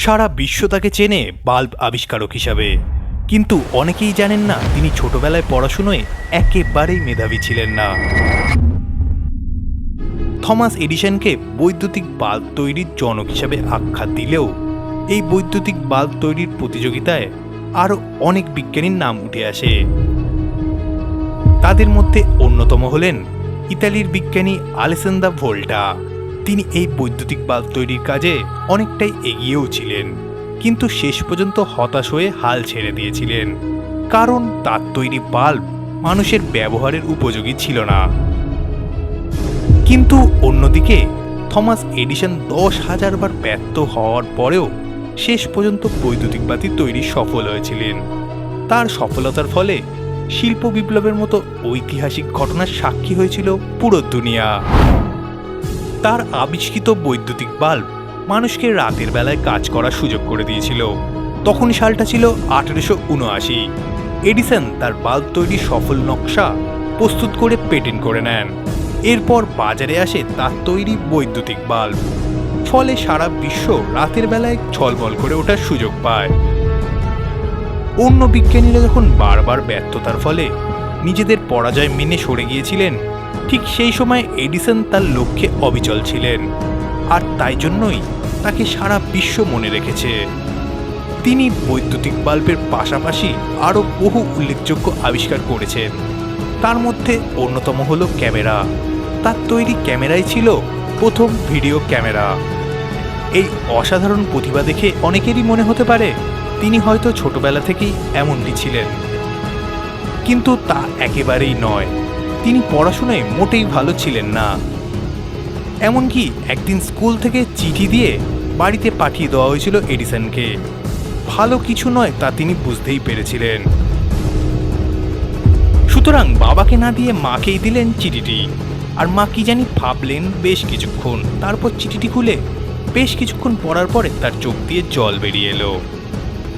সারা বিশ্ব তাকে চেনে বাল্ব আবিষ্কারক হিসাবে। কিন্তু অনেকেই জানেন না তিনি ছোটবেলায় পড়াশুনোয় একেবারেই মেধাবী ছিলেন না। থমাস এডিশনকে বৈদ্যুতিক বাল্ব তৈরির জনক হিসাবে আখ্যা দিলেও এই বৈদ্যুতিক বাল্ব তৈরির প্রতিযোগিতায় আরও অনেক বিজ্ঞানীর নাম উঠে আসে। তাদের মধ্যে অন্যতম হলেন ইতালির বিজ্ঞানী আলেসেন্দা ভোল্টা। তিনি এই বৈদ্যুতিক বাল্ব তৈরির কাজে অনেকটাই এগিয়েও ছিলেন, কিন্তু শেষ পর্যন্ত হতাশ হয়ে হাল ছেড়ে দিয়েছিলেন। কারণ তার তৈরি বাল্ব মানুষের ব্যবহারের উপযোগী ছিল না। কিন্তু অন্যদিকে থমাস এডিসন দশ হাজার বার ব্যর্থ হওয়ার পরেও শেষ পর্যন্ত বৈদ্যুতিক বাতি তৈরি সফল হয়েছিলেন। তার সফলতার ফলে শিল্প বিপ্লবের মতো ঐতিহাসিক ঘটনার সাক্ষী হয়েছিল পুরো দুনিয়া। তার আবিষ্কৃত বৈদ্যুতিক বাল্ব মানুষকে রাতের বেলায় কাজ করার সুযোগ করে দিয়েছিল। তখন সালটা ছিল আঠেরোশো উনআশি। এডিসন তার বাল্ব তৈরির সফল নকশা প্রস্তুত করে পেটেন্ট করে নেন। এরপর বাজারে আসে তার তৈরি বৈদ্যুতিক বাল্ব। ফলে সারা বিশ্ব রাতের বেলায় ছলবল করে ওঠার সুযোগ পায়। অন্য বিজ্ঞানীরা যখন বারবার ব্যর্থতার ফলে নিজেদের পরাজয় মেনে সরে গিয়েছিলেন। ঠিক সেই সময় এডিসন তার লক্ষ্যে অবিচল ছিলেন। আর তাই জন্যই তাকে সারা বিশ্ব মনে রেখেছে। তিনি বৈদ্যুতিক বাল্বের পাশাপাশি আরও বহু উল্লেখযোগ্য আবিষ্কার করেছেন। তার মধ্যে অন্যতম হলো ক্যামেরা। তার তৈরি ক্যামেরাই ছিল প্রথম ভিডিও ক্যামেরা। এই অসাধারণ প্রতিভা দেখে অনেকেরই মনে হতে পারে, তিনি হয়তো ছোটবেলা থেকেই এমনটি ছিলেন। কিন্তু তা একেবারেই নয়। তিনি পড়াশোনায় মোটেই ভালো ছিলেন না। এমনকি একদিন স্কুল থেকে চিঠি দিয়ে বাড়িতে পাঠিয়ে দেওয়া হয়েছিল এডিসনকে। ভালো কিছু নয় তা তিনি বুঝতেই পেরেছিলেন। সুতরাং বাবাকে না দিয়ে মাকেই দিলেন চিঠিটি। আর মা কি জানি ভাবলেন বেশ কিছুক্ষণ। তারপর চিঠিটি খুলে বেশ কিছুক্ষণ পড়ার পরে তার চোখ দিয়ে জল বেরিয়ে এলো।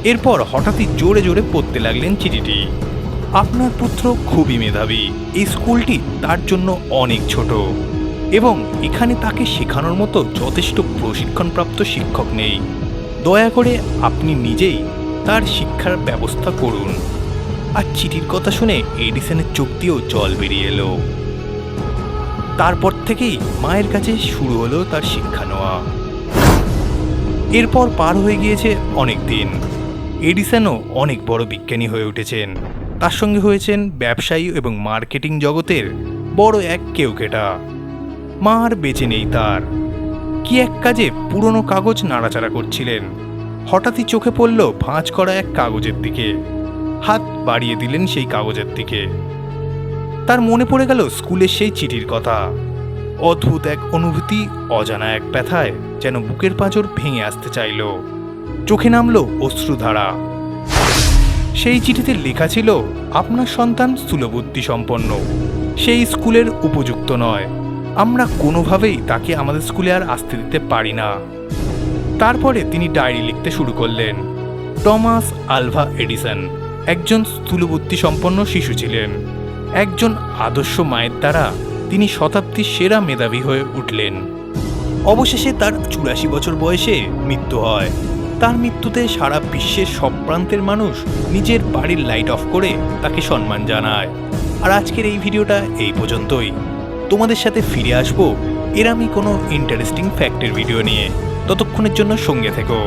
এরপর হঠাৎই জোরে জোরে পড়তে লাগলেন চিঠিটি। আপনার পুত্র খুবই মেধাবী। এই স্কুলটি তার জন্য অনেক ছোট। এবং এখানে তাকে শেখানোর মতো যথেষ্ট প্রশিক্ষণপ্রাপ্ত শিক্ষক নেই। দয়া করে আপনি নিজেই তার শিক্ষার ব্যবস্থা করুন। আর চিঠির কথা শুনে এডিসনের চোখ দিয়েও জল বেরিয়ে এলো। তারপর থেকেই মায়ের কাছে শুরু হলো তার শিক্ষা নেওয়া। এরপর পার হয়ে গিয়েছে অনেক দিন। এডিসনও অনেক বড় বিজ্ঞানী হয়ে উঠেছেন। তার সঙ্গে হয়েছেন ব্যবসায়ী এবং মার্কেটিং জগতের বড় এক কেউকেটা মা আর বেঁচে নেই তার। কি এক কাজে পুরনো কাগজ নাড়াচাড়া করছিলেন। হঠাৎই চোখে পড়ল ভাঁজ করা এক কাগজের দিকে। হাত বাড়িয়ে দিলেন সেই কাগজের দিকে। তার মনে পড়ে গেল স্কুলের সেই চিঠির কথা। অদ্ভুত এক অনুভূতি অজানা এক ব্যথায় যেন বুকের পাঁজর ভেঙে আসতে চাইল। চোখে নামল অশ্রুধারা। সেই চিঠিতে লেখা ছিল, আপনার সন্তান স্থূলবুদ্ধি সম্পন্ন। সেই স্কুলের উপযুক্ত নয়। আমরা কোনোভাবেই তাকে আমাদের স্কুলে আর আসতে দিতে পারি না। তারপরে তিনি ডায়েরি লিখতে শুরু করলেন। টমাস আলভা এডিসন একজন স্থূলবুদ্ধি সম্পন্ন শিশু ছিলেন। একজন আদর্শ মায়ের দ্বারা তিনি শতাব্দীর সেরা মেধাবী হয়ে উঠলেন। অবশেষে তার চুরাশি বছর বয়সে মৃত্যু হয়। তার মৃত্যুতে সারা বিশ্বের সব প্রান্তের মানুষ নিজের বাড়ির লাইট অফ করে তাকে সম্মান জানায়। আর আজকের এই ভিডিওটা এই পর্যন্তই। তোমাদের সাথে ফিরে আসব এর আমি কোনো ইন্টারেস্টিং ফ্যাক্টের ভিডিও নিয়ে। ততক্ষণের জন্য সঙ্গে থেকো।